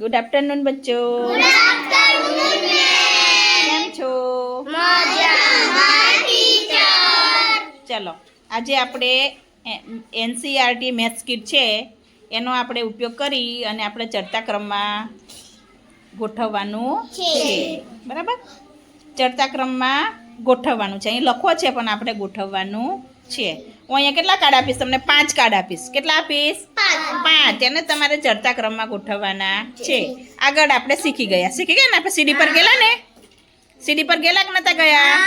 Good afternoon બચ્ચો. કેમ છો? ચલો આજે આપણે એનસીઆરટી મેથ્સ કીટ છે એનો આપણે ઉપયોગ કરી અને આપણે ચડતા ક્રમમાં ગોઠવવાનું છે. બરાબર? ચડતા ક્રમમાં ગોઠવવાનું છે. અહીં લખો છે પણ આપણે ગોઠવવાનું છે. હું અહીંયા કેટલા કાર્ડ આપીશ તમને? પાંચ કાર્ડ આપીશ. કેટલા આપીશ? પાંચ. એને તમારે ચડતા ક્રમમાં ગોઠવવાના છે. આગળ આપણે શીખી ગયા. શીખી ગયા ને? આપણે સીડી પર ગયેલા ને? સીડી પર ગયેલા કે નતા ગયા?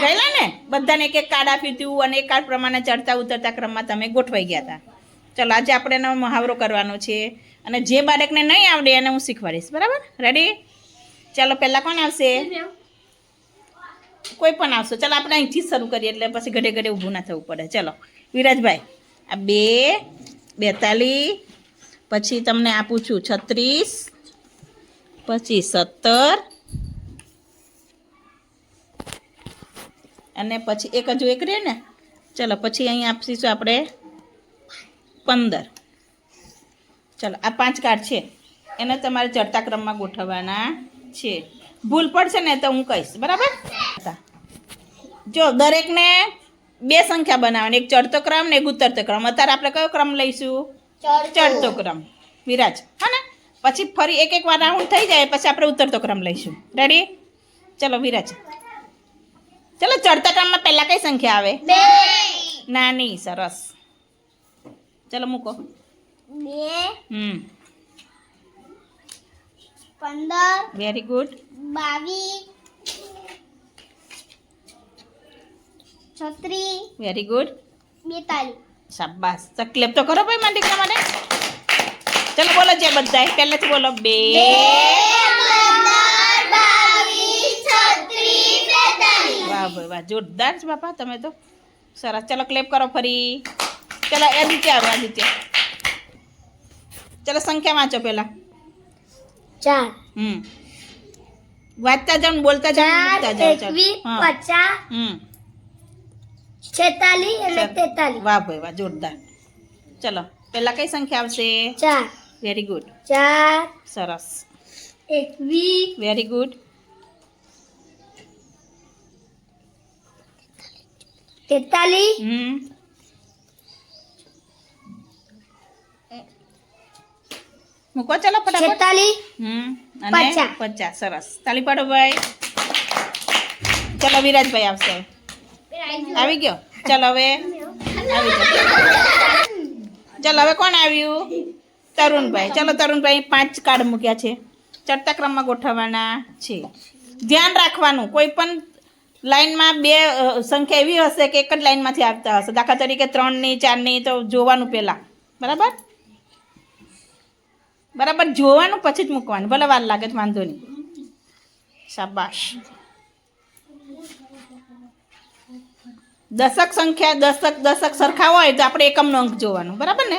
ગયેલા. ને? બધાને એક એક કાર્ડ આપ્યું હતું અને એક કાર્ડ પ્રમાણે ચડતા ઉતરતા ક્રમમાં તમે ગોઠવાઈ ગયા હતા ચલો આજે આપણે એનો મહાવરો કરવાનો છે. અને જે બાળકને નહીં આવડે એને હું શીખવાડીશ. બરાબર? રેડી ચાલો પહેલાં કોણ આવશે? કોઈ પણ આવશો. ચાલો આપણે અહીંથી શરૂ કરીએ એટલે પછી ઘડે ઘડે ઊભું ના થવું પડે. ચલો, વિરાજભાઈ, આ બે બેતાલીસ પછી તમને આપું છું છત્રીસ, પછી સત્તર, અને પછી એક હજુ એક રહે ને? ચલો, પછી અહીં આપીશું આપણે પંદર. ચલો, આ પાંચ કાર્ડ છે. એને તમારે ચડતા ક્રમમાં ગોઠવવાના છે. ભૂલ પડશે ને તો હું કહીશ. બરાબર? જો દરેકને બે સંખ્યા બનાવવાની એક ચડતો ક્રમ ને એક ઉતરતો ક્રમ. અત્યારે આપણે કયો ક્રમ લઈશું? ચડતો. ક્રમ. વિરાજ. હા ને? પછી ફરી એક એક વાર રાઉન્ડ થઈ જાય પછી આપણે ઉતરતો ક્રમ લઈશું. રેડી ચલો વિરાજ. ચલો ચડતા ક્રમમાં પહેલાં કઈ સંખ્યા આવે? નાની સરસ. ચલો મૂકો. બે. હમ. પંદર. વેરી ગુડ બાવીસ. છત્રીસ વેરી ગુડ બેતાલીસ શાબાશ. તકલીફ તો કરો ભાઈ મારા દીકરા માટે ચલો બોલો જે બધા પહેલેથી બોલો. બે. વાહ ભાઈ વાહ. જોરદાર છે બાપા. તમે તો સરસ. ચલો ક્લેપ કરો ફરી. ચલો આદિત્ય આવે આદિત્ય. ચલો સંખ્યા વાંચો પહેલા. ચાર. હમ. વાંચતા જાઓ બોલતા જાઓ. પચાસ. હમ. છેતાલીસ અને તેતાલી વાહ ભાઈ વાહ જોરદાર. ચલો પહેલા કઈ સંખ્યા આવશે? ચાર. વેરી ગુડ ચાર. સરસ. એકવીસ વેરી ગુડ તેતાલી હમ. મૂકો ચલો ફટાફટ. તાલી હમ અને. પચાસ. સરસ. તાલી પાડો ભાઈ. ચલો વિરાજભાઈ આવશે. આવી ગયો. ચાલ હવે આવી ગયો ચલો હવે કોણ આવ્યું? તરુણભાઈ. ચાલો તરુણભાઈ પાંચ કાર્ડ મૂક્યા છે. ચડતા ક્રમમાં ગોઠવવાના છે. ધ્યાન રાખવાનું. કોઈ પણ લાઈનમાં બે સંખ્યા એવી હશે કે એક જ લાઇનમાંથી આવતા હશે. દાખલા તરીકે ત્રણની, ચારની તો જોવાનું પહેલાં. બરાબર? બરાબર? જોવાનું પછી જ મૂકવાનું. ભલે વાર લાગે વાંધો નહીં. શાબાશ. દશક સંખ્યા, દશક દશક સરખા હોય તો આપણે એકમનો અંક જોવાનો, બરાબર ને?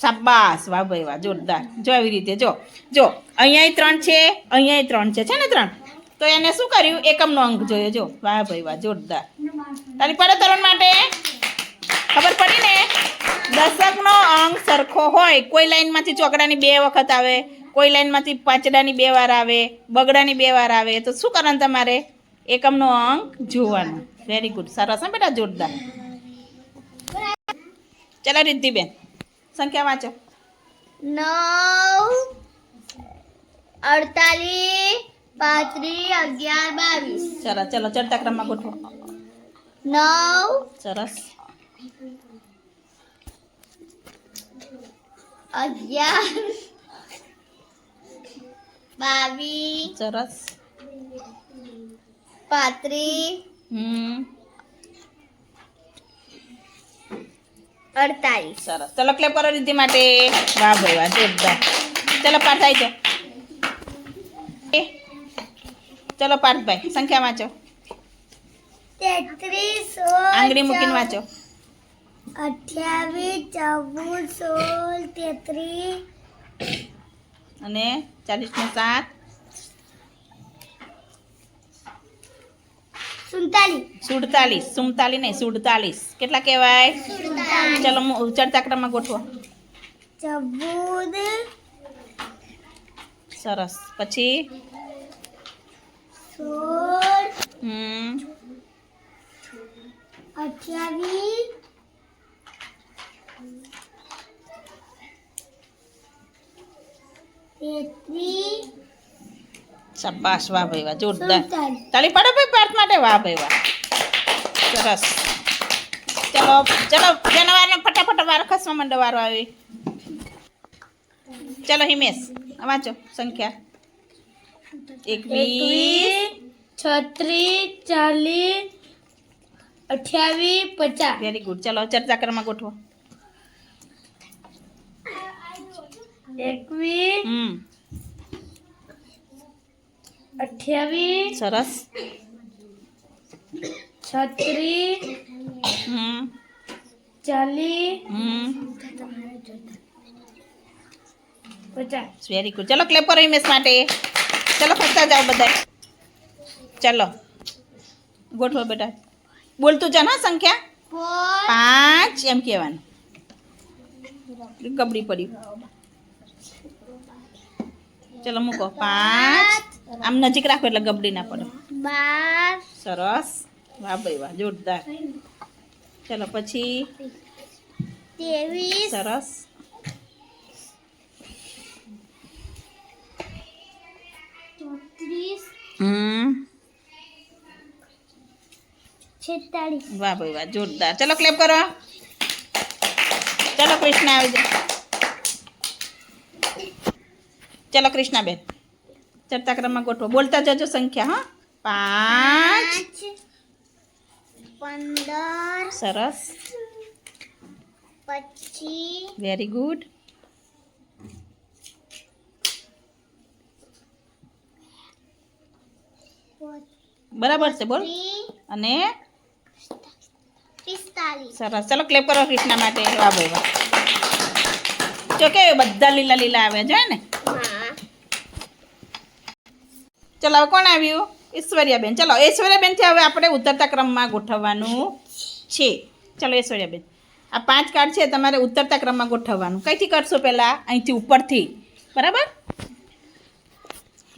શાબાશ, વાહ ભાઈ, વાહ, જોરદાર. જો આવી રીતે, જો જો અહીંયા ત્રણ છે અહીંયા ત્રણ છે છે ને ત્રણ? તો એને શું કર્યું? એકમનો અંક જોયો, જો. વાહ ભાઈ, વાહ, જોરદાર. તારી પરતરણ માટે? ખબર પડી ને? દશકનો અંક સરખો હોય, કોઈ લાઈનમાંથી ચોકડાની બે વખત આવે, કોઈ લાઈનમાંથી પાંચડાની બે વાર આવે, બગડાની બે વાર આવે, તો શું કરવાનું તમારે? એકમનો અંક જોવાનો. વેરી ગુડ સરસ હા બેટા જોરદાર. ચલો રિદ્ધિબેન સંખ્યા વાંચો. નવ અડતાલીસ પાંત્રીસ અગિયાર બાવીસ. ચલો ચલો ચડતા ક્રમમાં ગોઠવો. નવ સરસ. અગિયાર બાવીસ સરસ. પાંત્રીસ અડતાલીસ. સરસ. ચલો ક્લેપ કરો રીતિ માટે. વાહ ભાઈ વાહ જોરદાર. ચલો પાર્થ આવી જાઓ. ચલો પાર્થભાઈ સંખ્યા વાંચો. તેત્રીસ આંગળી મૂકીને વાંચો. અઠ્યાવીસ ચૌદ સોળ તેત્રીસ અને ચાલીસ ને સાત. સુડતાલીસ સુડતાલીસ સુડતાલીસ નહીં સુડતાલીસ કેટલા કહેવાય? ચલો મુ- ચડતા ક્રમમાં ગોઠવો. ચૌદ સરસ. પછી? સોળ. હમ. અઠ્યાવીસ. તેત્રીસ. શાબાશ વાહ ભાઈ વાહ જોરદાર. તાળી પાડો ભાઈ પાર્થ માટે. વાહ ભાઈ વાહ. સરસ. ચલો ચલો જનવારનો ફટાફટ વાર ખસવા માંડો વારો આવી. ચલો હિમેશ વાંચો સંખ્યા. એકવીસ છત્રીસ ચાલીસ અઠ્યાવીસ પચાસ. વેરી ગુડ ચલો ચર્ચા કરવામાં ગોઠવો. એકવીસ અઠ્યાવીસ સરસ. છત્રીસ હમ. ચાલીસ હમ. પચાસ. વેરી ગુડ ચલો ક્લેપ કરો હિમેશ માટે. ચલો ફરતા જાઓ બધા ચલો. ગોઠવો બેટા. બોલતું જા ને સંખ્યા? પાંચ એમ કહેવાનું. ગબડી પડી. ચલો મૂકો. પાંચ આમ નજીક રાખો એટલે ગબડી ના પડે. બાર. સરસ. વાહ ભાઈ વાહ જોરદાર. ચલો પછી? ત્રેવીસ. સરસ. ચોત્રીસ. હમ. છેતાલીસ વાહ ભાઈ વાહ જોરદાર. ચલો ક્લેપ કરો. ચલો કૃષ્ણ આવી જાય ચલો કૃષ્ણાબેન ચડતા ક્રમમાં ગોઠવો બોલતા જજો સંખ્યા હા પાંચ પંદર સરસ પચીસ વેરી ગુડ બરાબર છે બોલ અને પિસ્તાલીસ સરસ ચલો ક્લેપ કરો કૃષ્ણા માટે વાહ ભાઈ વાહ જો કે બધા લીલા લીલા આવ્યા છે ને હા ચલો કોણ આવ્યું? ઈશ્વર્યાબેન. ચલો ઐશ્વર્યાબેનથી હવે આપણે ઉતરતા ક્રમમાં ગોઠવવાનું છે. ચલો ઐશ્વર્યાબેન આ પાંચ કાર્ડ છે તમારે ઉતરતા ક્રમમાં ગોઠવવાનું. કઈથી કરશો પહેલાં? અહીંથી ઉપરથી. બરાબર?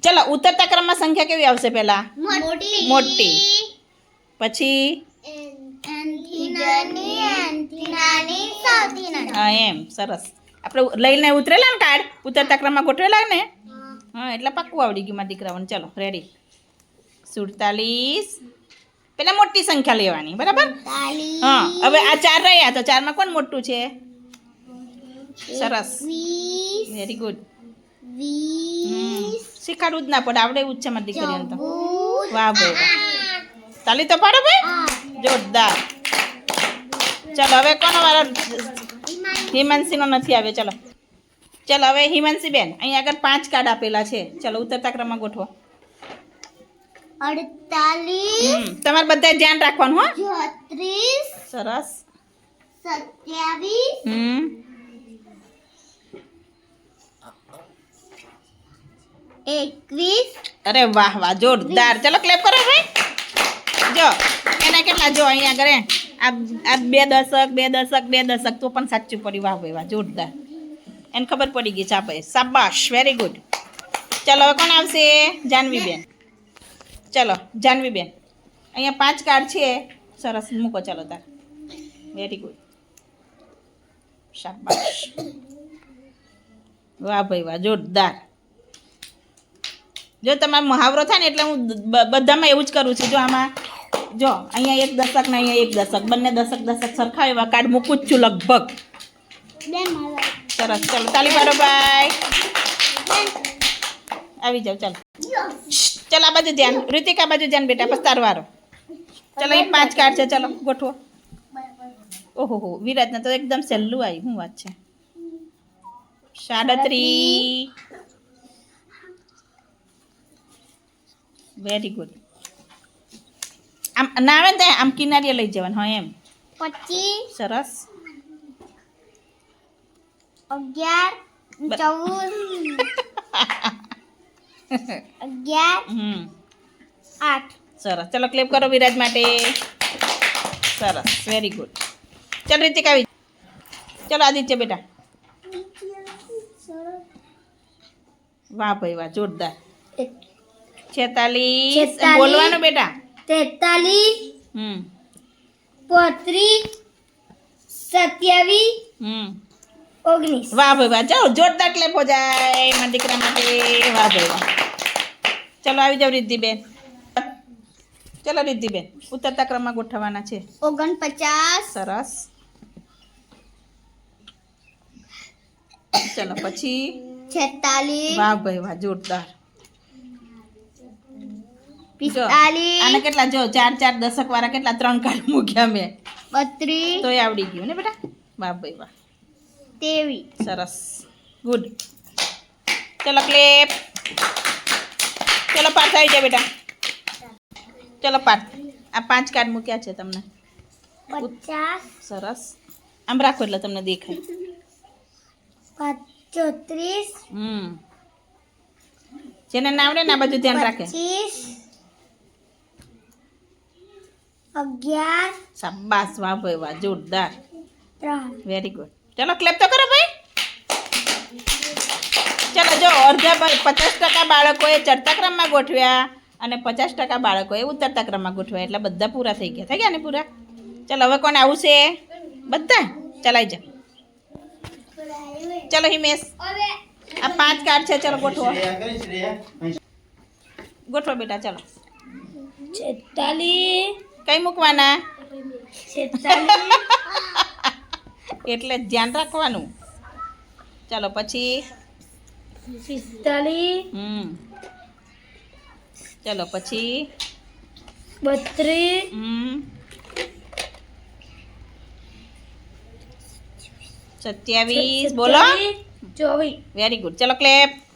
ચલો ઉતરતા ક્રમમાં સંખ્યા કેવી આવશે પહેલાં? મોટી. પછી? હા એમ. સરસ. આપણે લઈને ઉતરેલા ને કાર્ડ? ઉતરતા ક્રમમાં ગોઠવેલા ને? હા એટલે પાક્કું આવડી ગયું મારા દીકરાઓને. ચલો રેડી સુડતાલીસ. પેલા મોટી સંખ્યા લેવાની બરાબર? હા હવે આ ચાર રહ્યા તો ચારમાં કોણ મોટું છે? સરસ. વેરી ગુડ શીખાડવું જ ના પડે. આવડે એવું જ છે મારી દીકરીઓને તો. વાહ ભાઈ. વાહ તાલી તો પાડો ભાઈ. જોરદાર. ચાલો હવે કોનો વાળો હિમાંશીનો નથી આવ્યો. ચલો. ચલો હવે હિમાંશીબેન બેન અહીંયા આગળ પાંચ કાર્ડ આપેલા છે. ચાલો ઉતરતા ક્રમમાં ગોઠવો. અડતાલીસ. તમારે બધા ધ્યાન રાખવાનું હો. છત્રીસ સરસ. સત્યાવીસ. હમ. એકવીસ. અરે વાહ વાહ જોરદાર. ચલો ક્લેપ કરો ભાઈ. જો એના કેટલા? જો અહીંયા આગળ આ આ બે દશક બે દશક બે દશક તો પણ સાચું પડ્યું. વાહ ભાઈ વાહ જોરદાર. એને ખબર પડી ગઈ છે આપણે શાબાશ વેરી ગુડ ચલો, હવે કોણ આવશે? જાનવીબેન. ચલો, જાનવીબેન. અહીંયા પાંચ કાર્ડ છે. સરસ, મૂકો, ચલો તાર. વેરી ગુડ શાબાશ. વાહ ભાઈ, વાહ, જોરદાર. જો તમારો મહાવરો થાય ને એટલે હું બધામાં એવું જ કરું છું. જો આમાં, જો, અહીંયા એક દશક ને અહીંયા એક દશક. બંને દશક દશક સરખા એવા કાર્ડ મૂકું જ છું લગભગ. સરસ ચાલો તાલી પાડો ભાઈ. આવી જાવ ચાલો. ચાલો આ બાજુ ધ્યાન. ઋતિક આ બાજુ ધ્યાન બેટા પસ્તાર તારો વારો ચાલો એ પાંચ કાર્ડ છે ચાલો ગોઠવો. ઓહો હો વિરાજને તો એકદમ સહેલું આવી શું વાત છે? સાડત્રી. વેરી ગુડ આમ ના આવે ને આમ કિનારીએ લઈ જવાનું હા એમ. પચીસ. સરસ. અગિયાર ચૌદ. અગિયાર આઠ. સરસ. ચલો ક્લેપ કરો વિરાજ માટે. સરસ. વેરી ગુડ ચાલ રીતિક આવી. ચલો આદિત્ય બેટા. વાહ ભાઈ વાહ જોરદાર. છેતાલીસ. છેતાલીસ. બોલવાનું બેટા? તેતાલીસ હમ. પોત્રીસ સત્યાવીસ હમ. ઓગણીસ. વાહ ભાઈ વાહ. જાઓ જોરદાર ક્લેપ હો જાય મારા દીકરા માટે. વાહ ભાઈ વાહ. ચલો આવી જાઓ રિદ્ધિબેન. ચલો રિદ્ધિબેન ઉતરતા ક્રમમાં ગોઠવવાના છે. ઓગણપચાસ. સરસ. ચલો પછી? છેતાલીસ. વાહ ભાઈ વાહ જોરદાર. પિસ્તાલીસ. આને કેટલા જો ચાર ચાર દશક વાળા કેટલા ત્રણ કાર્ડ મૂક્યા મેં. બત્રીસ. તોય આવડી ગયું ને બેટા? વાહ ભાઈ વાહ. ત્રેવીસ સરસ ગુડ ચલો ક્લેપ ચલો પાઠ આવી જાય બેટા ચલો પાઠ આ પાંચ કાર્ડ મૂક્યા છે તમને સરસ આમ રાખો એટલે તમને દેખાય ચોત્રીસ હમ જેને નામ ને આ બધું ધ્યાન રાખે અગિયાર. શાબાશ વાહ ભાઈ વાહ જોરદાર. વેરી ગુડ ચલો ક્લેપ તો કરો ભાઈ. ચલો જો અડધા પચાસ ટકા બાળકોએ ચડતા ક્રમમાં ગોઠવ્યા અને પચાસ ટકા બાળકોએ ઉતરતા ક્રમમાં ગોઠવ્યા. એટલે બધા પૂરા થઈ ગયા. થઈ ગયા ને પૂરા? ચલો હવે કોણ આવશે? બધા? ચલાઈ જા ચલો હિમેશ. આ પાંચ કાર્ડ છે ચલો ગોઠવો. ગોઠવો બેટા ચલો. છેતાલી. કઈ મૂકવાના? છેતાલીસ એટલે જ ધ્યાન રાખવાનું. ચલો પછી. પિસ્તાલીસ. હમ. ચલો પછી. બત્રીસ. હમ. સત્યાવીસ. બોલો. ચોવીસ. વેરી ગુડ ચલો ક્લેપ